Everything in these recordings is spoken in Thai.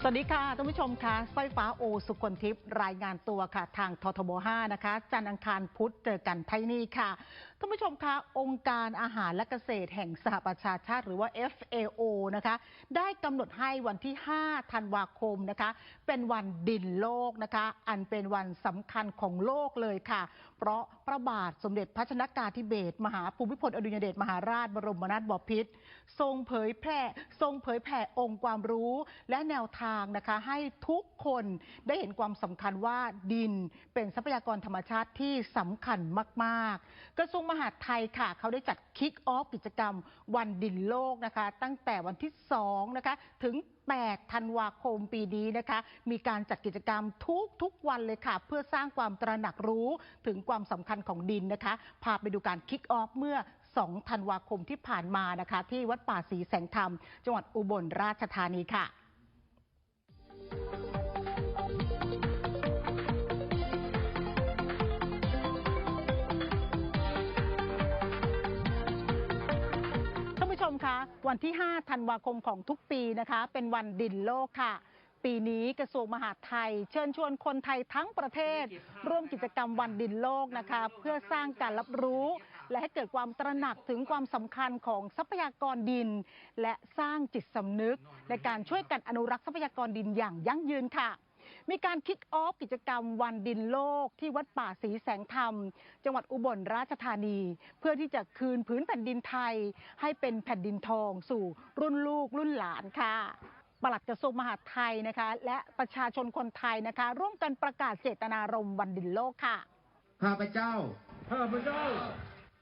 สวัสดีค่ะท่านผู้ชมค่ะสร้อยฟ้าโอสุคนทิพย์รายงานตัวค่ะ ทางททบ 5 นะคะ จันทังคารพุธเจอกันไทยนี่ค่ะท่านผู้ชมคะองค์การอาหารและเกษตรแห่งสหประชาชาติ หรือว่า FAO นะคะได้กำหนดให้วันที่ 5 ธันวาคมนะคะ เป็นวันดินโลกนะคะ อันเป็นวันสำคัญของโลกเลยค่ะ เพราะพระบาทสมเด็จพระชนากาธิเบศรมหาภูมิพลอดุลยเดชมหาราชบรมนาถบพิตรทรงเผยแพร่ทรงเผยแผ่องค์ความรู้ และแนวทางนะคะให้ทุกคนได้เห็นความสำคัญว่าดินเป็นทรัพยากรธรรมชาติที่สำคัญมาก ๆ กระทรวงมหาดไทยค่ะ เขาได้จัดคิกออฟกิจกรรมวันดินโลกนะคะ ตั้งแต่วันที่2นะคะถึง 8 ธันวาคมปีนี้นะคะ มีการจัดกิจกรรมทุกทุกวันเลยค่ะ เพื่อสร้างความตระหนักรู้ถึงความสำคัญของดินนะคะ พาไปดูการคิกออฟเมื่อ2ธันวาคมที่ผ่านมานะคะ ที่วัดป่าศรีแสงธรรม จังหวัดอุบลราชธานีค่ะ นผู้ชมคะ วันที่ 5 ธันวาคมของทุกปีนะคะ เป็นวันดินโลกค่ะ ปีนี้กระทรวงมหาดไทย เชิญชวนคนไทยทั้งประเทศ ร่วมกิจกรรมวันดินโลกนะคะ เพื่อสร้างการรับรู้ และให้เกิดความตระหนักถึงความสำคัญของทรัพยากรดิน และสร้างจิตสำนึก ในการช่วยกันอนุรักษ์ทรัพยากรดินอย่างยั่งยืนค่ะ มีการคิกออฟกิจกรรมวันดินโลกที่วัดป่าศรีแสงธรรม จังหวัดอุบลราชธานี เพื่อที่จะคืนผืนแผ่นดินไทย ให้เป็นแผ่นดินทองสู่รุ่นลูกรุ่นหลานค่ะปลัดกระทรวงมหาดไทยนะคะ และประชาชนคนไทยนะคะ ร่วมกันประกาศเจตนารมณ์วันดินโลกค่ะ ข้าพเจ้า ข้าพเจ้า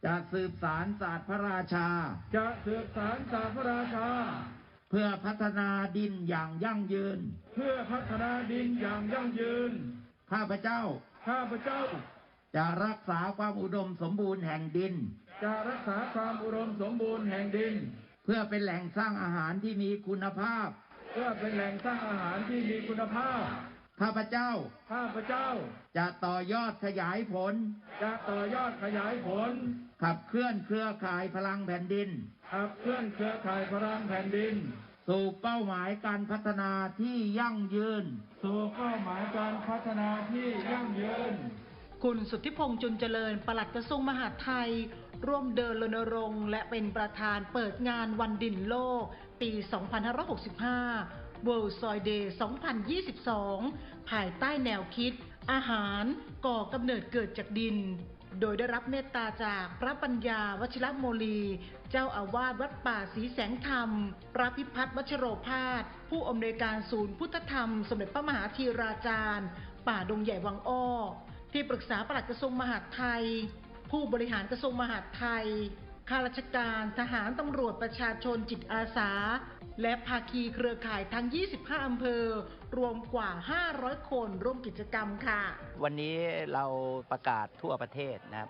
จะสืบสารศาสตร์พระราชา จะสืบสารศาสตร์พระราชาเพื่อพัฒนาดินอย่างยั่งยืน เพื่อพัฒนาดินอย่างยั่งยืน ข้าพเจ้า ข้าพเจ้า จะรักษาความอุดมสมบูรณ์แห่งดิน จะรักษาความอุดมสมบูรณ์แห่งดิน เพื่อเป็นแหล่งสร้างอาหารที่มีคุณภาพ เพื่อเป็นแหล่งสร้างอาหารที่มีคุณภาพ ข้าพเจ้า ข้าพเจ้า จะต่อยอดขยายผล จะต่อยอดขยายผล ขับเคลื่อนเครือข่ายพลังแผ่นดิน ขับเคลื่อนเครือข่ายพลังแผ่นดิน สู่เป้าหมายการพัฒนาที่ยั่งยืน สู่เป้าหมายการพัฒนาที่ยั่งยืน คุณสุทธิพงษ์จุนเจริญ ปลัดกระทรวงมหาดไทย ร่วมเดินรณรงค์ และเป็นประธานเปิดงานวันดินโลก ปี 2565 World Soil Day 2022 ภายใต้แนวคิด อาหารก่อกำเนิดเกิดจากดิน โดยได้รับเมตตาจากพระปัญญาวชิรโมลี เจ้าอาวาสวัดป่าศรีแสงธรรม พระพิพัฒน์วชโรพาสผู้อำนวยการศูนย์พุทธธรรม สมเด็จพระมหาธีราจารย์ ป่าดงใหญ่วังอ้อ ที่ปรึกษาปลัดกระทรวงมหาดไทย ผู้บริหารกระทรวงมหาดไทย ข้าราชการ ทหารตำรวจประชาชนจิตอาสา และภาคีเครือข่ายทั้ง 25 อำเภอ รวมกว่า 500 คนร่วมกิจกรรมค่ะ วันนี้เราประกาศทั่วประเทศนะ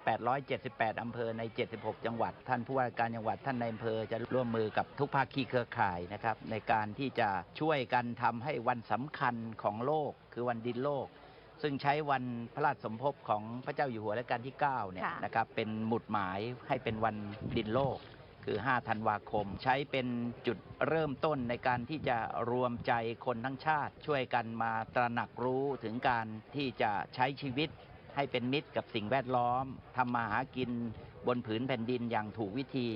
878 อำเภอใน 76 จังหวัด ท่านผู้ว่าการจังหวัดท่านในอำเภอจะร่วมมือกับทุกภาคีเครือข่ายนะครับ ในการที่จะช่วยกันทำให้วันสำคัญของโลก คือวันดินโลก ซึ่งใช้วันพระราชสมภพของพระเจ้าอยู่หัวรัชกาลที่9เนี่ยค่ะนะครับเป็นหมุดหมายให้เป็นวันดินโลก คือ 5 ธันวาคม ใช้เป็นจุดเริ่มต้นในการที่จะรวมใจคนทั้งชาติ ช่วยกันมาตระหนักรู้ถึงการที่จะใช้ชีวิตให้เป็นมิตรกับสิ่งแวดล้อมทำมาหากินบนผืนแผ่นดินอย่างถูกวิธี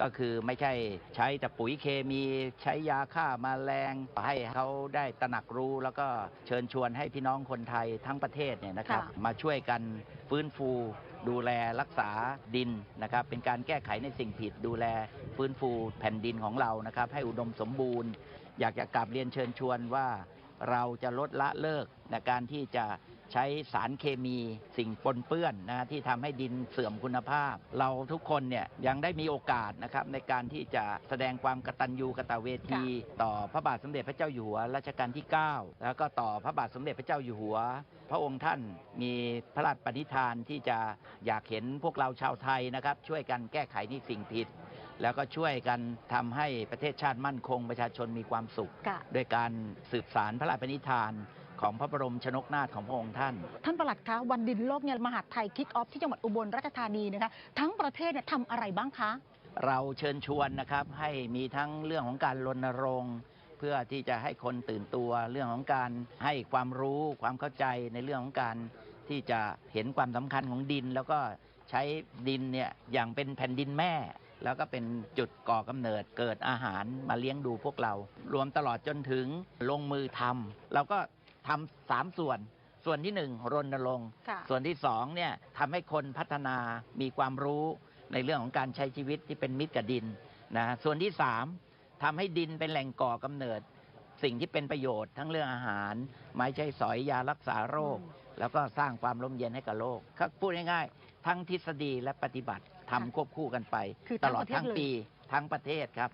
ก็คือไม่ใช่ใช้แต่ปุ๋ยเคมีใช้ยาฆ่ามาแมลงให้เขาได้ตระหนักรู้ แล้วก็เชิญชวนให้พี่น้องคนไทยทั้งประเทศเนี่ยนะครับค่ะมาช่วยกันฟื้นฟู ดูแลรักษาดินนะครับเป็นการแก้ไขในสิ่งผิด ดูแลฟื้นฟูแผ่นดินของเรานะครับให้อุดมสมบูรณ์ อยากจะกลับเรียนเชิญชวนว่าเราจะลดละเลิกในการที่จะ ใช้สารเคมีสิ่งปนเปื้อนนะที่ทำให้ดินเสื่อมคุณภาพ เราทุกคนเนี่ยยังได้มีโอกาสนะครับในการที่จะแสดงความกตัญญูกตเวที ต่อพระบาทสมเด็จพระเจ้าอยู่หัวรัชกาลที่ 9 แล้วก็ต่อพระบาทสมเด็จพระเจ้าอยู่หัว พระองค์ท่านมีพระราชปณิธานที่จะอยากเห็นพวกเราชาวไทยนะครับ ช่วยกันแก้ไขในสิ่งผิดแล้วก็ช่วยกันทำให้ประเทศชาติมั่นคงประชาชนมีความสุขค่ะด้วยการสืบสารพระราชปณิธาน ของพระบรมชนกนาถของพระองค์ท่าน ท่านปลัดคะวันดินโลกเนี่ยมหาดไทยคิกออฟที่จังหวัดอุบลราชธานีนะคะทั้งประเทศเนี่ยทำอะไรบ้างคะ เราเชิญชวนนะครับให้มีทั้งเรื่องของการรณรงค์เพื่อที่จะให้คนตื่นตัวเรื่องของการให้ความรู้ความเข้าใจในเรื่องของการที่จะเห็นความสำคัญของดิน แล้วก็ใช้ดินเนี่ยอย่างเป็นแผ่นดินแม่ แล้วก็เป็นจุดก่อกำเนิดเกิดอาหารมาเลี้ยงดูพวกเรา รวมตลอดจนถึงลงมือทำเราก็ ทำสามส่วน ส่วนที่หนึ่งรณรงค์ค่ะ ส่วนที่สองเนี่ยทำให้คนพัฒนามีความรู้ในเรื่องของการใช้ชีวิตที่เป็นมิตรกับดินนะส่วนที่สามทำให้ดินเป็นแหล่งก่อกำเนิด สิ่งที่เป็นประโยชน์ทั้งเรื่องอาหาร ไม้ใช้สอยยารักษาโรค อืม แล้วก็สร้างความร่มเย็นให้กับโลกครับพูดง่ายๆ ทั้งทฤษฎีและปฏิบัติทำควบคู่กันไป คือตทั้งลอปดระเทศทั้งเลย ปีทั้งประเทศครับ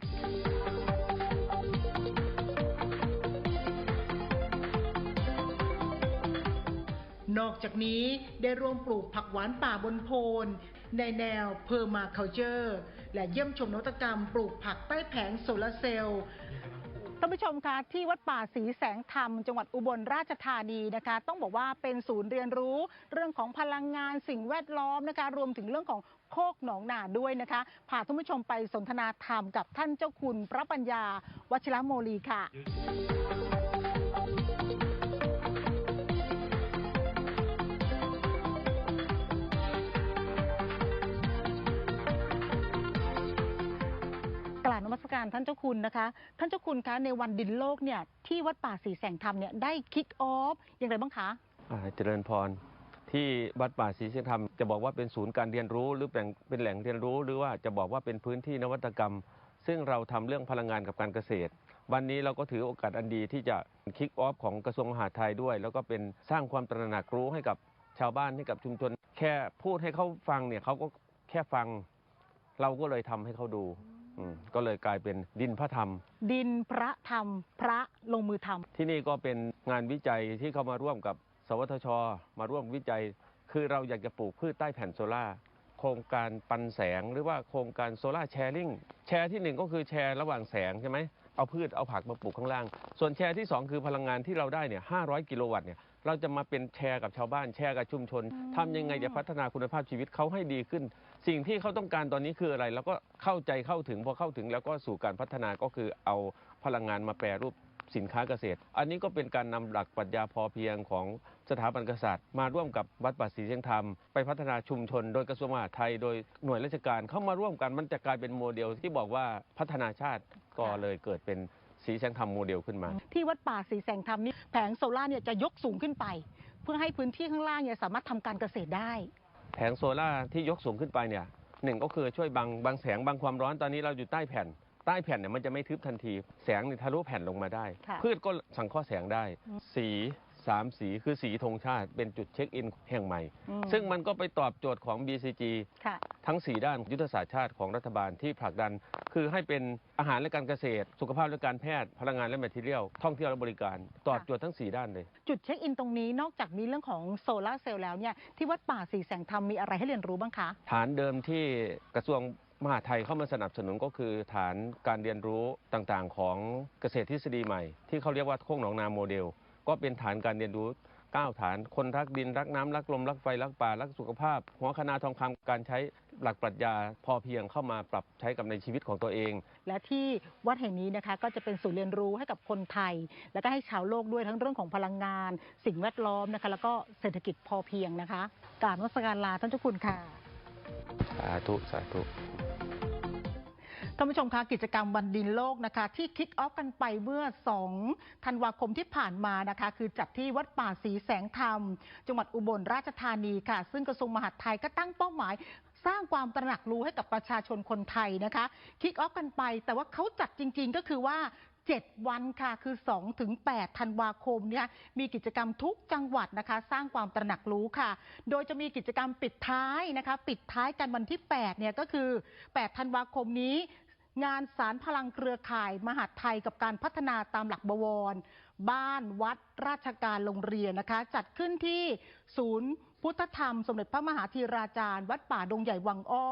นอกจากนี้ได้ร่วมปลูกผักหวานป่าบนโพน ในแนวเพอร์มาเคาเจอร์ และเยี่ยมชมนวัตกรรมปลูกผักใต้แผงโซลาร์เซลล์ท่านผู้ชมคะที่วัดป่าศรีแสงธรรม จังหวัดอุบลราชธานีนะคะ ต้องบอกว่าเป็นศูนย์เรียนรู้ เรื่องของพลังงานสิ่งแวดล้อมนะคะ รวมถึงเรื่องของโคกหนองนาด้วยนะคะพาท่านผู้ชมไปสนทนาธรรมกับท่านเจ้าคุณพระปัญญา วชิรโมลีค่ะ การท่านเจ้าคุณนะคะ ท่านเจ้าคุณคะในวันดินโลกเนี่ยที่วัดป่าศรีแสงธรรมเนี่ยได้คิกออฟอย่างไรบ้างคะอ่าเจริญพรที่วัดป่าศรีเชียงธรรมจะบอกว่าเป็นศูนย์การเรียนรู้หรือเป็นเป็นแหล่งเรียนรู้ หรือว่าจะบอกว่าเป็นพื้นที่นวัตกรรม ซึ่งเราทำเรื่องพลังงานกับการเกษตร วันนี้เราก็ถือโอกาสอันดีที่จะคิกออฟของกระทรวงมหาดไทยด้วย แล้วก็เป็นสร้างความตระหนักรู้ให้กับชาวบ้านให้กับชุมชน แค่พูดให้เขาฟังเนี่ยเขาก็แค่ฟัง เราก็เลยทำให้เขาดู อืมก็เลยกลายเป็นดินพระธรรม ดินพระธรรม พระลงมือทำ ที่นี่ก็เป็นงานวิจัยที่เขามาร่วมกับ สวทช มาร่วมวิจัย คือเราอยากจะปลูกพืชใต้แผ่นโซล่าร์โครงการปันแสงหรือว่าโครงการโซล่าแชร์ลิงแชร์ที่หนึ่งก็คือแชร์ระหว่างแสงใช่ไหมเอาพืชเอาผักมาปลูกข้างล่าง ส่วนแชร์ที่สองคือพลังงานที่เราได้เนี่ย500 กิโลวัตต์เนี่ย เราจะมาเป็นแชร์กับชาวบ้านแชร์กับชุมชนทำยังไงจะพัฒนาคุณภาพชีวิตเขาให้ดีขึ้น สิ่งที่เขาต้องการตอนนี้คืออะไร แล้วก็เข้าใจเข้าถึงพอเข้าถึงแล้วก็สู่การพัฒนาก็คือเอาพลังงานมาแปรรูปสินค้าเกษตร อันนี้ก็เป็นการนำหลักปรัชญาพอเพียงของสถาบันกษัตริย์ มาร่วมกับวัดป่าศรีเชียงธรรม ไปพัฒนาชุมชน โดยกระทรวงมหาดไทย โดยหน่วยราชการเข้ามาร่วมกันมันจะกลายเป็นโมเดลที่บอกว่าพัฒนาชาติก็เลยเกิดเป็น ศรีเชียงธรรมโมเดลขึ้นมา ที่วัดป่าศรีแสงธรรมนี่แผงโซล่าร์เนี่ยจะยกสูงขึ้นไป เพื่อให้พื้นที่ข้างล่างเนี่ยสามารถทำการเกษตรได้ แผงโซล่าร์ที่ยกสูงขึ้นไปเนี่ยหนึ่งก็คือช่วยบังบังแสงบังความร้อนตอนนี้เราอยู่ใต้แผ่น ใต้แผ่นเนี่ยมันจะไม่ทึบทันที แสงเนี่ยทะลุแผ่นลงมาได้ค่ะพืชก็สังเคราะห์แสงได้อืมสี สามสีคือสีธงชาติเป็นจุดเช็คอินแห่งใหม่ อืม ซึ่งมันก็ไปตอบโจทย์ของ BCG ค่ะ ทั้ง 4 ด้านยุทธศาสตร์ชาติของรัฐบาลที่ผลักดัน คือให้เป็นอาหารและการเกษตร สุขภาพและการแพทย์พลังงานและแมทเทียลท่องเที่ยวและบริการ ตอบโจทย์ทั้ง 4 ด้านเลย จุดเช็คอินตรงนี้นอกจากมีเรื่องของโซลาร์เซลล์แล้วเนี่ยที่วัดป่าศรีแสงธรรมมีอะไรให้เรียนรู้บ้างคะ ฐานเดิมที่กระทรวงมหาดไทยเข้ามาสนับสนุนก็คือฐานการเรียนรู้ต่างๆ ของเกษตรทฤษฎีใหม่ ที่เขาเรียกว่าโคกหนองนาโมเดล ก็เป็นฐานการเรียนรู้9ฐาน คนรักดินรักน้ำรักลมรักไฟรักป่ารักสุขภาพ หัวคณาทองคำการใช้หลักปรัชญาพอเพียงเข้ามาปรับใช้กับในชีวิตของตัวเอง และที่วัดแห่งนี้นะคะก็จะเป็นศูนย์เรียนรู้ให้กับคนไทย แล้วก็ให้ชาวโลกด้วยทั้งเรื่องของพลังงาน สิ่งแวดล้อมนะคะ แล้วก็เศรษฐกิจพอเพียงนะคะกราบนมัสการลาท่านเจ้าคุณค่ะ สาธุ สาธุ ท่านผู้ชมคะกิจกรรมวันดินโลกนะคะ ที่คิกออฟกันไปเมื่อ 2 ธันวาคมที่ผ่านมานะคะ คือจัดที่วัดป่าศรีแสงธรรม จังหวัดอุบลราชธานีค่ะ ซึ่งกระทรวงมหาดไทยก็ตั้งเป้าหมาย สร้างความตระหนักรู้ให้กับประชาชนคนไทยนะคะ คิกออฟกันไป แต่ว่าเขาจัดจริง ๆ ก็คือว่า 7 วันค่ะ คือ 2 ถึง 8 ธันวาคมเนี่ยมีกิจกรรมทุกจังหวัดนะคะ สร้างความตระหนักรู้ค่ะ โดยจะมีกิจกรรมปิดท้ายนะคะ ปิดท้ายกันวันที่ 8 เนี่ยก็คือ 8 ธันวาคมนี้ งานสารพลังเครือข่ายมหาดไทยกับการพัฒนาตามหลักบวร บ้านวัดราชการโรงเรียนนะคะ จัดขึ้นที่ศูนย์พุทธธรรม สมเด็จพระมหาธีราจารย์ วัดป่าดงใหญ่วังอ้อ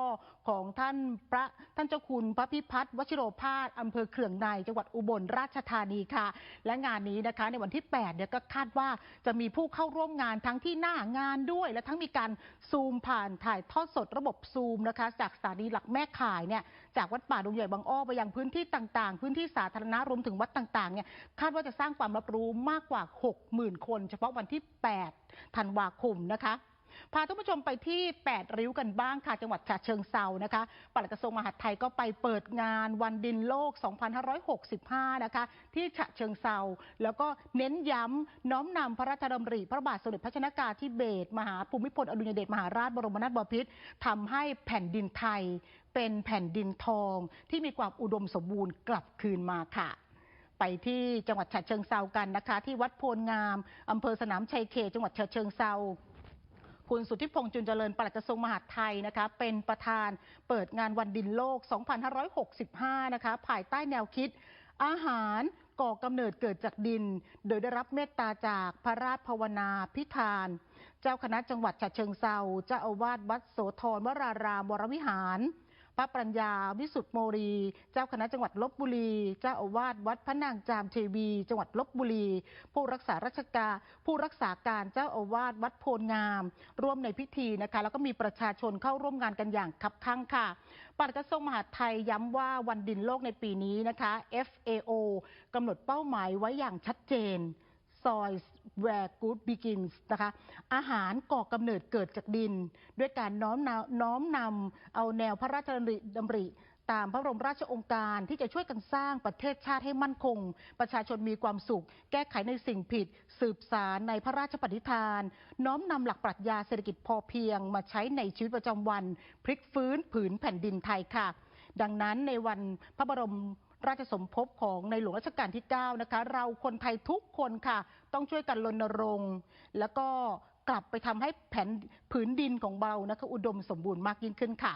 ของท่านพระท่านเจ้าคุณพระพิพัฒน์วชิโรภาสอำเภอเขื่องในจังหวัดอุบลราชธานีค่ะ และงานนี้นะคะ ในวันที่8เนี่ยก็คาดว่าจะมีผู้เข้าร่วมงานทั้งที่หน้างานด้วย และทั้งมีการซูมผ่านถ่ายทอดสดระบบซูมนะคะ จากสถานีหลักแม่ข่ายเนี่ยจากวัดป่าดงใหญ่บางอ้อไปยังพื้นที่ต่างๆ พื้นที่สาธารณะรวมถึงวัดต่างๆเนี่ยคาดว่าจะสร้างความรับรู้มากกว่า 60,000 คน เฉพาะวันที่ 8 ธันวาคมนะคะ พาท่านผู้ชมไปที่ 8 ริ้วกันบ้างค่ะ จังหวัดฉะเชิงเซานะคะปลัดกระทรวงมหาดไทยก็ไปเปิดงานวันดินโลก 2565 นะคะ ที่ฉะเชิงเซาแล้วก็เน้นย้ำน้อมนำพระราชดำริพระบาทสมเด็จพระชนากาธิเบศรมหาภูมิพลอดุลยเดชมหาราชบรมนาถบพิตรทำให้แผ่นดินไทย เป็นแผ่นดินทอง ที่มีความอุดมสมบูรณ์กลับคืนมาค่ะไปที่จังหวัดฉะเชิงเซากันนะคะ ที่วัดโพลงามอำเภอสนามชัยเขตจังหวัดฉะเชิงเซา คุณสุทธิพงษ์จุนเจริญปลัดกระทรวงมหาดไทยนะคะ เป็นประธานเปิดงานวันดินโลก 2565 นะคะ ภายใต้แนวคิดอาหารก่อกำเนิดเกิดจากดิน โดยได้รับเมตตาจากพระราชภาวนาพิธาน เจ้าคณะจังหวัดฉะเชิงเซาเจ้าอาวาสวัดโสธรวรารามวรวิหาร พระปรัญญา วิสุทธโมรี เจ้าคณะจังหวัดลบบุรี เจ้าอาวาสวัดพระนางจามเทวี จังหวัดลบบุรี ผู้รักษาราชการผู้รักษาการเจ้าอาวาสวัดโพลงาม ร่วมในพิธีนะคะ แล้วก็มีประชาชนเข้าร่วมงานกันอย่างคับคั่งค่ะปลัดกระทรวงมหาดไทยย้ำว่าวันดินโลกในปีนี้นะคะ FAO กำหนดเป้าหมายไว้อย่างชัดเจน Soil where good begins นะคะ อาหารก่อกำเนิดเกิดจากดิน ด้วยการน้อมนำน้อมนำเอาแนวพระราชดำริตามพระบรมราชองค์การที่จะช่วยกันสร้างประเทศชาติให้มั่นคง ประชาชนมีความสุข แก้ไขในสิ่งผิด สืบสารในพระราชปณิธาน น้อมนำหลักปรัชญาเศรษฐกิจพอเพียง มาใช้ในชีวิตประจำวัน พลิกฟื้นผืนแผ่นดินไทยค่ะ ดังนั้นในวันพระบรม ราชสมภพของในหลวงรัชกาลที่ 9 นะคะ เราคนไทยทุกคนค่ะ ต้องช่วยกันรณรงค์ แล้วก็กลับไปทำให้แผ่นผืนดินของเรานะคะ อุดมสมบูรณ์มากยิ่งขึ้นค่ะ